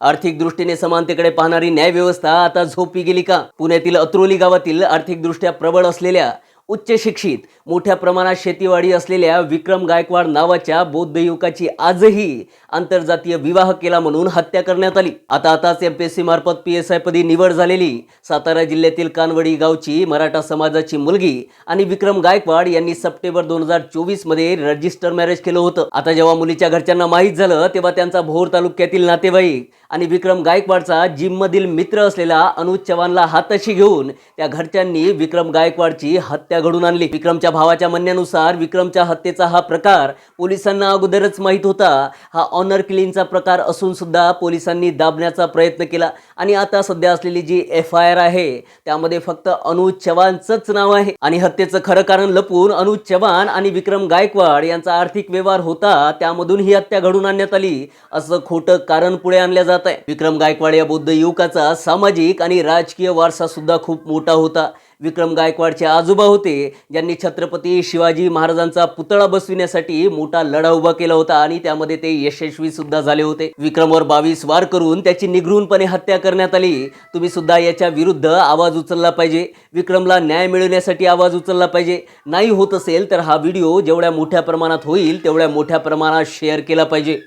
आर्थिक दृष्टीने समानतेकडे पाहणारी न्यायव्यवस्था आता झोपी गेली का? पुण्यातील अत्रोली गावातील आर्थिकदृष्ट्या प्रबळ असलेल्या उच्च शिक्षित. मोठ्या प्रमाणात शेतीवाडी असलेल्या विक्रम गायकवाड नावाच्या बौद्ध युवकाची आजही आंतरजातीय विवाह केला म्हणून हत्या करण्यात आली. आता आताच एम एस मार्फत पी एस आय पदी निवड झालेली. सातारा जिल्ह्यातील कानवडी गावची मराठा समाजाची मुलगी आणि विक्रम गायकवाड यांनी सप्टेंबर दोन हजार चोवीसमध्ये रजिस्टर मॅरेज केलं होतं. आता जेव्हा मुलीच्या घरच्यांना माहीत झालं तेव्हा त्यांचा भोर तालुक्यातील नातेवाईक आणि विक्रम गायकवाडचा जिम मधील मित्र असलेला अनुज चव्हाणला हाताशी घेऊन त्या घरच्यांनी विक्रम गायकवाडची हत्या घडून आणली. विक्रमच्या भावाच्या म्हणण्यानुसार विक्रमच्या हत्येचा हा प्रकार पोलिसांना अगोदरच माहीत होता. हा ऑनर किलिंगचा प्रकार असून सुद्धा पोलिसांनी दाबण्याचा प्रयत्न केला. आणि आता सध्या असलेली जी एफ आय आर आहे त्यामध्ये फक्त अनुज चव्हाणचंच नाव आहे. आणि हत्येचं खरं कारण लपून अनुज चव्हाण आणि विक्रम गायकवाड यांचा आर्थिक व्यवहार होता त्यामधून ही हत्या घडून आणण्यात आली. असं खोटं कारण पुढे आणलं जात आहे. विक्रम गायकवाड या बौद्ध युवकाचा सामाजिक आणि राजकीय वारसा सुद्धा खूप मोठा होता. विक्रम गायकवाडचे आजोबा होते. ज्यांनी छत्रपती शिवाजी महाराजांचा पुतळा बसविण्यासाठी मोठा लढा उभा केला होता आणि त्यामध्ये ते यशस्वी सुद्धा झाले होते. विक्रमवर बावीस वार करून त्याची निघृणपणे हत्या करण्यात आली. तुम्ही सुद्धा याच्या विरुद्ध आवाज उचलला पाहिजे. विक्रमला न्याय मिळवण्यासाठी आवाज उचलला पाहिजे. नाही होत असेल तर हा व्हिडिओ जेवढ्या मोठ्या प्रमाणात होईल तेवढ्या मोठ्या प्रमाणात शेअर केला पाहिजे.